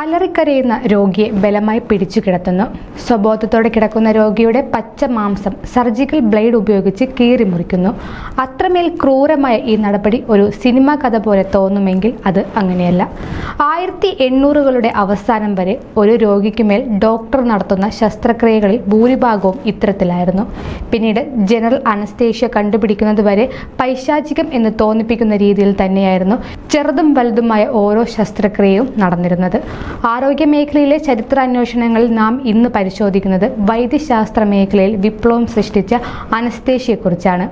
അലറിക്കരയുന്ന രോഗിയെ ബലമായി പിടിച്ചു കിടത്തുന്നു. സ്വബോധത്തോടെ കിടക്കുന്ന രോഗിയുടെ പച്ച മാംസം സർജിക്കൽ ബ്ലേഡ് ഉപയോഗിച്ച് കീറി മുറിക്കുന്നു. അത്രമേൽ ക്രൂരമായ ഈ നടപടി ഒരു സിനിമാ കഥ പോലെ തോന്നുമെങ്കിൽ അത് അങ്ങനെയല്ല. ആയിരത്തി എണ്ണൂറുകളുടെ അവസാനം വരെ ഒരു രോഗിക്കുമേൽ ഡോക്ടർ നടത്തുന്ന ശസ്ത്രക്രിയകളിൽ ഭൂരിഭാഗവും ഇത്തരത്തിലായിരുന്നു. പിന്നീട് ജനറൽ അനസ്തേഷ്യ കണ്ടുപിടിക്കുന്നത് വരെ പൈശാചികം എന്ന് തോന്നിപ്പിക്കുന്ന രീതിയിൽ തന്നെയായിരുന്നു ചെറുതും വലുതുമായ ഓരോ ശസ്ത്രക്രിയയും നടന്നിരുന്നത്. ആരോഗ്യ മേഖലയിലെ ചരിത്ര അന്വേഷണങ്ങളിൽ നാം ഇന്ന് പരിശോധിക്കുന്നത് വൈദ്യശാസ്ത്ര മേഖലയിൽ വിപ്ലവം സൃഷ്ടിച്ച അനസ്തേഷ്യയെക്കുറിച്ചാണ്.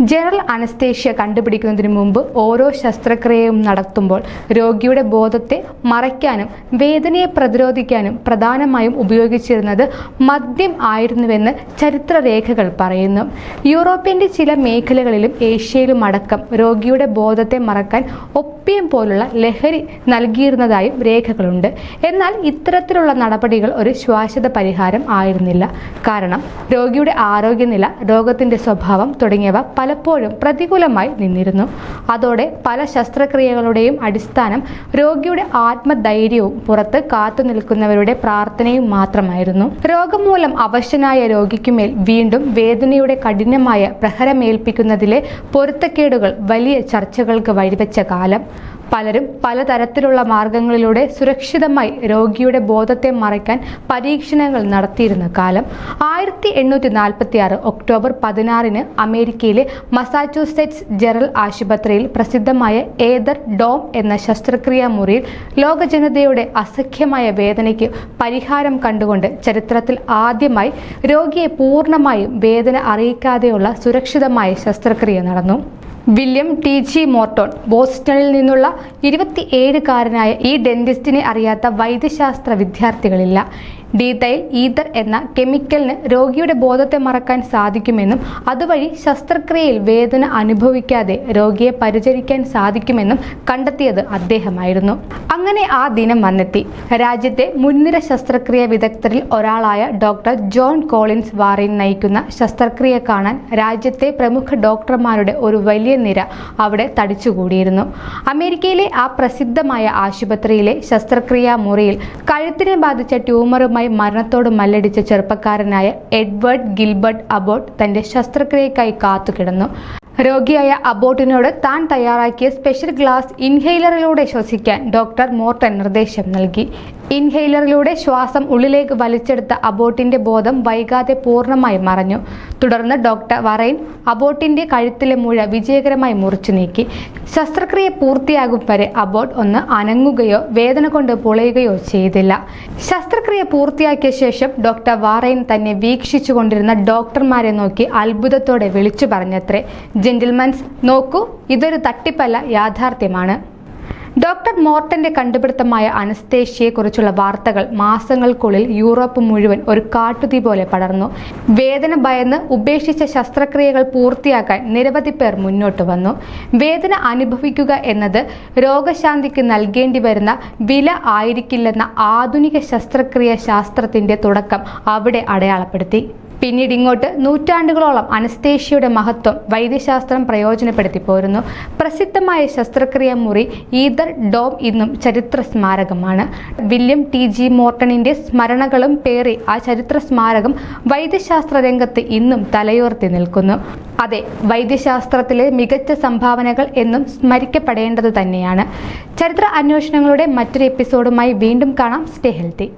ജനറൽ അനസ്തേഷ്യ കണ്ടുപിടിക്കുന്നതിന് മുമ്പ് ഓരോ ശസ്ത്രക്രിയയും നടത്തുമ്പോൾ രോഗിയുടെ ബോധത്തെ മറയ്ക്കാനും വേദനയെ പ്രതിരോധിക്കാനും പ്രധാനമായും ഉപയോഗിച്ചിരുന്നത് മദ്യം ആയിരുന്നുവെന്ന് ചരിത്രരേഖകൾ പറയുന്നു. യൂറോപ്പിന്റെ ചില മേഖലകളിലും ഏഷ്യയിലും അടക്കം രോഗിയുടെ ബോധത്തെ മറക്കാൻ ഒപ്പിയം പോലുള്ള ലഹരി നൽകിയിരുന്നതായും രേഖകളുണ്ട്. എന്നാൽ ഇത്തരത്തിലുള്ള നടപടികൾ ഒരു ശ്വാസത പരിഹാരം ആയിരുന്നില്ല. കാരണം രോഗിയുടെ ആരോഗ്യനില രോഗത്തിന്റെ സ്വഭാവം തുടങ്ങിയവ പലപ്പോഴും പ്രതികൂലമായി നിന്നിരുന്നു. അതോടെ പല ശസ്ത്രക്രിയകളുടെയും അടിസ്ഥാനം രോഗിയുടെ ആത്മധൈര്യവും പുറത്ത് കാത്തുനിൽക്കുന്നവരുടെ പ്രാർത്ഥനയും മാത്രമായിരുന്നു. രോഗം മൂലം അവശനായ രോഗിക്കുമേൽ വീണ്ടും വേദനയുടെ കഠിനമായ പ്രഹരമേൽപ്പിക്കുന്നതിലെ പൊരുത്തക്കേടുകൾ വലിയ ചർച്ചകൾക്ക് വഴിവെച്ച കാലം. പലരും പലതരത്തിലുള്ള മാർഗങ്ങളിലൂടെ സുരക്ഷിതമായി രോഗിയുടെ ബോധത്തെ മറയ്ക്കാൻ പരീക്ഷണങ്ങൾ നടത്തിയിരുന്ന കാലം ആയിരത്തി എണ്ണൂറ്റി നാൽപ്പത്തി ആറ് ഒക്ടോബർ പതിനാറിന് അമേരിക്കയിലെ മസാച്യൂസെറ്റ്സ് ജനറൽ ആശുപത്രിയിൽ പ്രസിദ്ധമായ ഏതർ ഡോം എന്ന ശസ്ത്രക്രിയാ മുറിയിൽ ലോക ജനതയുടെ അസഖ്യമായ വേദനയ്ക്ക് പരിഹാരം കണ്ടുകൊണ്ട് ചരിത്രത്തിൽ ആദ്യമായി രോഗിയെ പൂർണമായും വേദന അറിയിക്കാതെയുള്ള സുരക്ഷിതമായ ശസ്ത്രക്രിയ നടന്നു. വില്യം ടി ജി മോർട്ടോൺ ബോസ്റ്റണിൽ നിന്നുള്ള ഇരുപത്തിയേഴുകാരനായ ഈ ഡെന്റിസ്റ്റിനെ അറിയാത്ത വൈദ്യശാസ്ത്ര വിദ്യാർത്ഥികളില്ല. ഡീതൈൽ ഈതർ എന്ന കെമിക്കലിന് രോഗിയുടെ ബോധത്തെ മറക്കാൻ സാധിക്കുമെന്നും അതുവഴി ശസ്ത്രക്രിയയിൽ വേദന അനുഭവിക്കാതെ രോഗിയെ പരിചരിക്കാൻ സാധിക്കുമെന്നും കണ്ടെത്തിയത് അദ്ദേഹമായിരുന്നു. അങ്ങനെ ആ ദിനം വന്നെത്തി. രാജ്യത്തെ മുൻനിര ശസ്ത്രക്രിയ വിദഗ്ധരിൽ ഒരാളായ ഡോക്ടർ ജോൺ കോളിൻസ് വാറിൻ നയിക്കുന്ന ശസ്ത്രക്രിയ കാണാൻ രാജ്യത്തെ പ്രമുഖ ഡോക്ടർമാരുടെ ഒരു വലിയ നിര അവിടെ തടിച്ചുകൂടിയിരുന്നു. അമേരിക്കയിലെ ആ പ്രസിദ്ധമായ ആശുപത്രിയിലെ ശസ്ത്രക്രിയാ മുറിയിൽ കഴുത്തിനെ ബാധിച്ച ട്യൂമറുമായി മരണത്തോട് മല്ലടിച്ച ചെറുപ്പക്കാരനായ എഡ്വേർഡ് ഗിൽബർട്ട് അബോട്ട് തന്റെ ശസ്ത്രക്രിയക്കായി കാത്തുകിടന്നു. രോഗിയായ അബോട്ടിനോട് താൻ തയ്യാറാക്കിയ സ്പെഷ്യൽ ഗ്ലാസ് ഇൻഹെയിലറിലൂടെ ശ്വസിക്കാൻ ഡോക്ടർ മോർട്ടൻ നിർദ്ദേശം നൽകി. ഇൻഹെയിലറിലൂടെ ശ്വാസം ഉള്ളിലേക്ക് വലിച്ചെടുത്ത അബോട്ടിന്റെ ബോധം വൈകാതെ പൂർണമായി മറഞ്ഞു. തുടർന്ന് ഡോക്ടർ വറൈൻ അബോട്ടിന്റെ കഴുത്തിലെ മുഴ വിജയകരമായി മുറിച്ചു നീക്കി. ശസ്ത്രക്രിയ പൂർത്തിയാകും വരെ അബോട്ട് ഒന്ന് അനങ്ങുകയോ വേദന കൊണ്ട് പൊളയുകയോ ചെയ്തില്ല. ശസ്ത്രക്രിയ പൂർത്തിയാക്കിയ ശേഷം ഡോക്ടർ വാറൈൻ തന്നെ വീക്ഷിച്ചു കൊണ്ടിരുന്ന ഡോക്ടർമാരെ നോക്കി അത്ഭുതത്തോടെ വിളിച്ചു പറഞ്ഞത്രേ ജെന്റിൽമാൻസ് നോക്കൂ ഇതൊരു തട്ടിപ്പല്ല യാഥാർത്ഥ്യമാണ്. ഡോക്ടർ മോർട്ടന്റെ കണ്ടുപിടുത്തമായ അനസ്തേഷ്യയെക്കുറിച്ചുള്ള വാർത്തകൾ മാസങ്ങൾക്കുള്ളിൽ യൂറോപ്പ് മുഴുവൻ ഒരു കാട്ടുതീ പോലെ പടർന്നു. വേദന ഭയന്ന് ഉപേക്ഷിച്ച ശസ്ത്രക്രിയകൾ പൂർത്തിയാക്കാൻ നിരവധി പേർ മുന്നോട്ട് വന്നു. വേദന അനുഭവിക്കുക എന്നത് രോഗശാന്തിക്ക് നൽകേണ്ടി വരുന്ന വില ആയിരിക്കില്ലെന്ന ആധുനിക ശസ്ത്രക്രിയ ശാസ്ത്രത്തിന്റെ തുടക്കം അവിടെ അടയാളപ്പെടുത്തി. പിന്നീട് ഇങ്ങോട്ട് നൂറ്റാണ്ടുകളോളം അനസ്തേഷ്യയുടെ മഹത്വം വൈദ്യശാസ്ത്രം പ്രയോജനപ്പെടുത്തി പോരുന്നു. പ്രസിദ്ധമായ ശസ്ത്രക്രിയ മുറി ഈതർ ഡോം ഇന്നും ചരിത്ര സ്മാരകമാണ് വില്യം ടി ജി മോർട്ടണിന്റെ സ്മരണകളും പേറി ആ ചരിത്ര സ്മാരകം വൈദ്യശാസ്ത്ര രംഗത്ത് ഇന്നും തലയോർത്തി നിൽക്കുന്നു. അതെ വൈദ്യശാസ്ത്രത്തിലെ മികച്ച സംഭാവനകൾ എന്നും സ്മരിക്കപ്പെടേണ്ടത് തന്നെയാണ്. ചരിത്ര അന്വേഷണങ്ങളുടെ മറ്റൊരു എപ്പിസോഡുമായി വീണ്ടും കാണാം. Stay healthy.